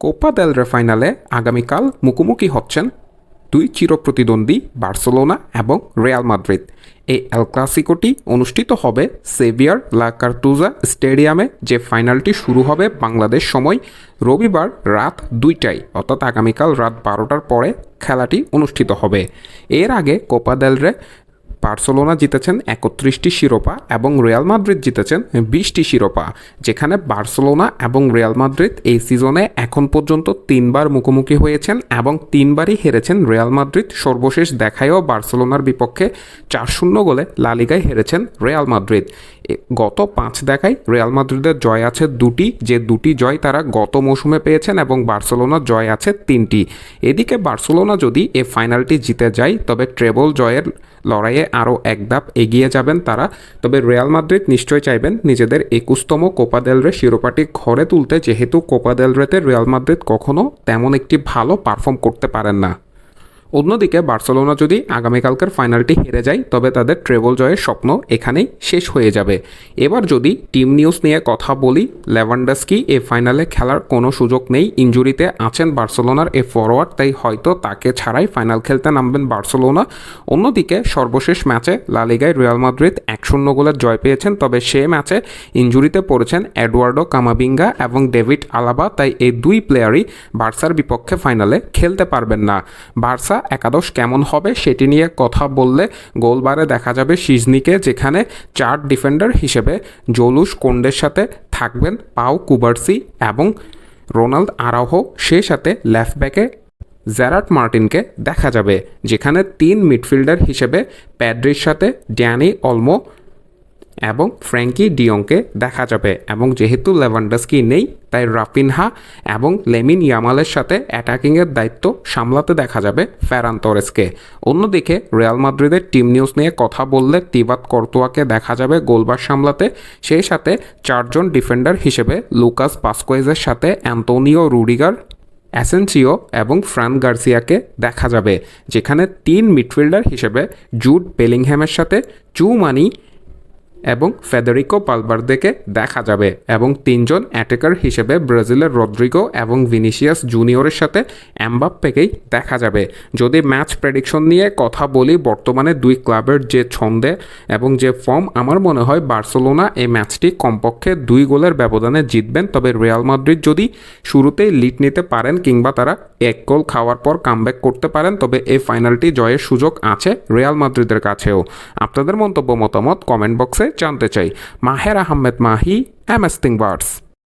Copa del রে ফাইনালে আগামীকাল মুখোমুখি হচ্ছেন দুই চিরপ্রতিদ্বন্দ্বী বার্সেলোনা এবং রিয়াল মাদ্রিদ এই এল ক্লাসিকোটি অনুষ্ঠিত হবে সেভিয়ার লা কার্তুজা স্টেডিয়ামে যে ফাইনালটি শুরু হবে বাংলাদেশ সময় রবিবার রাত দুইটায়, অর্থাৎ আগামীকাল রাত বারোটার পরে খেলাটি অনুষ্ঠিত হবে। এর আগে কোপা দেল রে বার্সেলোনা জিতেছেন একত্রিশটি শিরোপা এবং রিয়াল মাদ্রিদ জিতেছেন বিশটি শিরোপা, যেখানে বার্সেলোনা এবং রিয়াল মাদ্রিদ এই সিজনে এখন পর্যন্ত তিনবার মুখোমুখি হয়েছেন এবং তিনবারই হেরেছেন রিয়াল মাদ্রিদ। সর্বশেষ দেখায়ও বার্সেলোনার বিপক্ষে চার শূন্য গোলে লালিগায় হেরেছেন রিয়াল মাদ্রিদ। গত পাঁচ দেখায় রিয়াল মাদ্রিদের জয় আছে দুটি, যে দুটি জয় তারা গত মৌসুমে পেয়েছেন এবং বার্সেলোনার জয় আছে তিনটি। এদিকে বার্সেলোনা যদি এ ফাইনালটি জিতে যায়, তবে ট্রেবল জয়ের লড়াইয়ে আরও এক ধাপ এগিয়ে যাবেন তারা। তবে রিয়াল মাদ্রিদ নিশ্চয়ই চাইবেন নিজেদের একুশতম কোপা দেলরে শিরোপাটি ঘরে তুলতে, যেহেতু কোপা দেলরেতে রিয়াল মাদ্রিদ কখনো তেমন একটি ভালো পারফর্ম করতে পারেন না। অন্যদিকে বার্সেলোনা যদি আগামীকালকের ফাইনালটি হেরে যায়, তবে তাদের ট্রেবল জয়ের স্বপ্ন এখানেই শেষ হয়ে যাবে। এবার যদি টিম নিউজ নিয়ে কথা বলি, লেভানডাস্কি এ ফাইনালে খেলার কোনো সুযোগ নেই, ইঞ্জুরিতে আছেন বার্সেলোনার এ ফরওয়ার্ড তাই হয়তো তাকে ছাড়াই ফাইনাল খেলতে নামবেন বার্সেলোনা। অন্যদিকে সর্বশেষ ম্যাচে লালিগায় রিয়াল মাদ্রিদ এক শূন্য গোলের জয় পেয়েছেন, তবে সে ম্যাচে ইঞ্জুরিতে পড়েছেন এডওয়ার্ডো কামাবিঙ্গা এবং ডেভিড আলাবা, তাই এই দুই প্লেয়ারই বার্সার বিপক্ষে ফাইনালে খেলতে পারবেন না। বার্সা একাদশ কেমন হবে সেটি নিয়ে কথা বললে গোলবারে দেখা যাবে সিজনিকে, যেখানে চার ডিফেন্ডার হিসেবে জলুস কোন্ডের সাথে থাকবেন পাও কুবার্সি এবং রোনাল্ড আরাহো সে সাথে লেফট ব্যাকে জ্যারাট মার্টিনকে দেখা যাবে, যেখানে তিন মিডফিল্ডার হিসেবে প্যাড্রির সাথে ড্যানি অলমো এবং ফ্র্যাঙ্কি ডিয়ংকে দেখা যাবে এবং যেহেতু লেভানডাস্কি নেই, তাই রাফিনহা এবং লেমিন ইয়ামালের সাথে অ্যাটাকিংয়ের দায়িত্ব সামলাতে দেখা যাবে ফেরান তোরেসকে। অন্যদিকে রিয়াল মাদ্রিদের টিম নিউজ নিয়ে কথা বললে তিবাত কর্তোয়াকে দেখা যাবে গোলবার সামলাতে, সেই সাথে চারজন ডিফেন্ডার হিসেবে লুকাস পাসকোয়েজের সাথে অ্যান্তোনিও রুডিগার, অ্যাসেন্সিও এবং ফ্রান গার্সিয়াকে দেখা যাবে, যেখানে তিন মিডফিল্ডার হিসেবে জুড বেলিংহ্যামের সাথে চুমানি এবং ফেদারিকো পালবার্দেকে দেখা যাবে এবং তিনজন অ্যাটাকার হিসেবে ব্রাজিলের রদ্রিগো এবং ভিনিসিয়াস জুনিয়রের সাথে অ্যাম্বাপ্পেকেই দেখা যাবে। যদি ম্যাচ প্রেডিকশন নিয়ে কথা বলি, বর্তমানে দুই ক্লাবের যে ছন্দে এবং যে ফর্ম, আমার মনে হয় বার্সেলোনা এই ম্যাচটি কমপক্ষে দুই গোলের ব্যবধানে জিতবেন। তবে রিয়াল মাদ্রিদ যদি শুরুতেই লিড নিতে পারেন কিংবা তারা এক গোল খাওয়ার পর কামব্যাক করতে পারেন, তবে এই ফাইনালটি জয়ের সুযোগ আছে রিয়াল মাদ্রিদের কাছেও। আপনাদের মন্তব্য, মতামত কমেন্ট বক্সে जानते चाहिए Mahir Ahmad Mahi M S thing